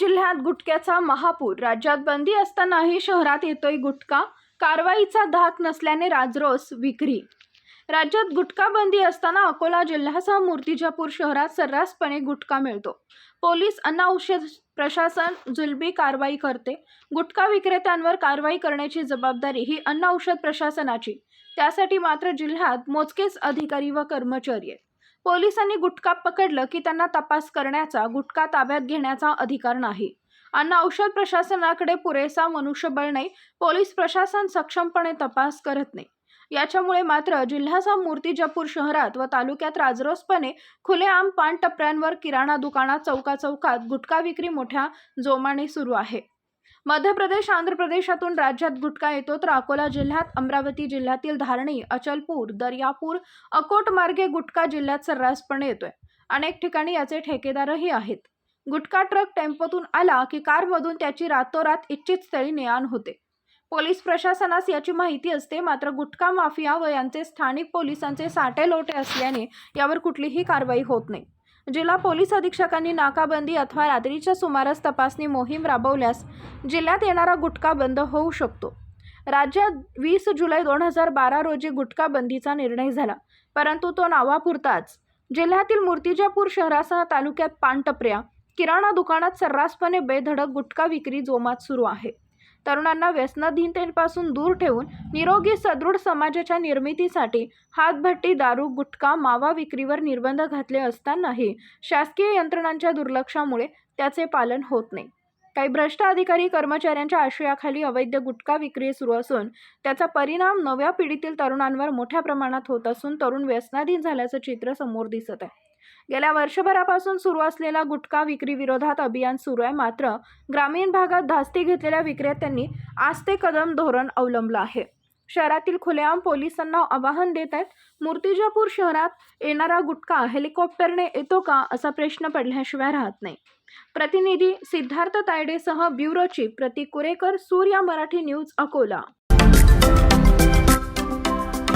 जिल्ह्यात गुटख्याचा महापूर. राज्यात बंदी असतानाही शहरात येतोय गुटखा. कारवाईचा धाक नसल्याने राजरोस विक्री. राज्यात गुटखा बंदी असताना अकोला जिल्ह्यासह मूर्तिजापूर शहरात सर्रासपणे गुटखा मिळतो. पोलीस अन्न औषध प्रशासन जुलबी कारवाई करते. गुटखा विक्रेत्यांवर कारवाई करण्याची जबाबदारी ही अन्न औषध प्रशासनाची. त्यासाठी मात्र जिल्ह्यात मोजकेच अधिकारी व कर्मचारी आहेत. पोलिसांनी गुटखा पकडलं की त्यांना तपास करण्याचा गुटखा ताब्यात घेण्याचा अधिकार नाही. अन्न औषध प्रशासनाकडे पुरेसा मनुष्यबळ नाही. पोलीस प्रशासन सक्षमपणे तपास करत नाही. याच्यामुळे मात्र जिल्ह्याचा मूर्तिजापूर शहरात व तालुक्यात राजरोसपणे खुलेआम पान टपऱ्यांवर किराणा दुकानात चौका चौकात गुटखा विक्री मोठ्या जोमाने सुरू आहे. मध्य प्रदेश आंध्र प्रदेशातून राज्यात गुटखा येतो तर अकोला जिल्ह्यात अमरावती जिल्ह्यातील धारणी अचलपूर दर्यापूर अकोट मार्गे गुटखा जिल्ह्यात सर्रासपणे येतोय. अनेक ठिकाणी याचे ठेकेदारही आहेत. गुटखा ट्रक टेम्पोतून आला की कारमधून त्याची रातोरात इच्छित स्थळी नेआण होते. पोलीस प्रशासनास याची माहिती असते मात्र गुटखा माफिया व यांचे स्थानिक पोलिसांचे साटे लोटे असल्याने यावर कुठलीही कारवाई होत नाही. जिल्हा पोलीस अधीक्षकांनी नाकाबंदी अथवा रात्रीच्या सुमारास तपासणी मोहीम राबवल्यास जिल्ह्यात येणारा गुटखा बंद होऊ शकतो. राज्यात वीस जुलै दोन हजार बारा रोजी गुटखा बंदीचा निर्णय झाला परंतु तो नावापुरताच. जिल्ह्यातील मूर्तिजापूर शहरासह तालुक्यात पानटपऱ्या किराणा दुकानात सर्रासपणे बेधडक गुटखा विक्री जोमात सुरू आहे. तरुणांना व्यसनाधीनतेपासून दूर ठेवून निरोगी सदृढ समाजाच्या निर्मितीसाठी हातभट्टी दारू गुटखा मावा विक्रीवर निर्बंध घातले असतानाही शासकीय यंत्रणांच्या दुर्लक्षामुळे त्याचे पालन होत नाही. काही भ्रष्ट अधिकारी कर्मचाऱ्यांच्या आशयाखाली अवैध गुटखा विक्री सुरू असून त्याचा परिणाम नव्या पिढीतील तरुणांवर मोठ्या प्रमाणात होत असून तरुण व्यसनाधीन झाल्याचं चित्र समोर दिसत आहे. गेल्या वर्षभरापासून सुरू असलेला गुटखा विक्री विरोधात अभियान सुरू आहे. मात्र ग्रामीण भागात धास्ती घेतलेल्या विक्रेत्यांनी आस्ते कदम धोरण अवलंबलं आहे. शहरातील खुलेआम पोलिसांना आवाहन देत आहेत मूर्तिजापूर शहरात येणारा गुटखा हेलिकॉप्टरने येतो का असा प्रश्न पडल्याशिवाय राहत नाही. प्रतिनिधी Siddharth तायडेसह bureau chief Prateek Kurekar Surya Marathi news Akola.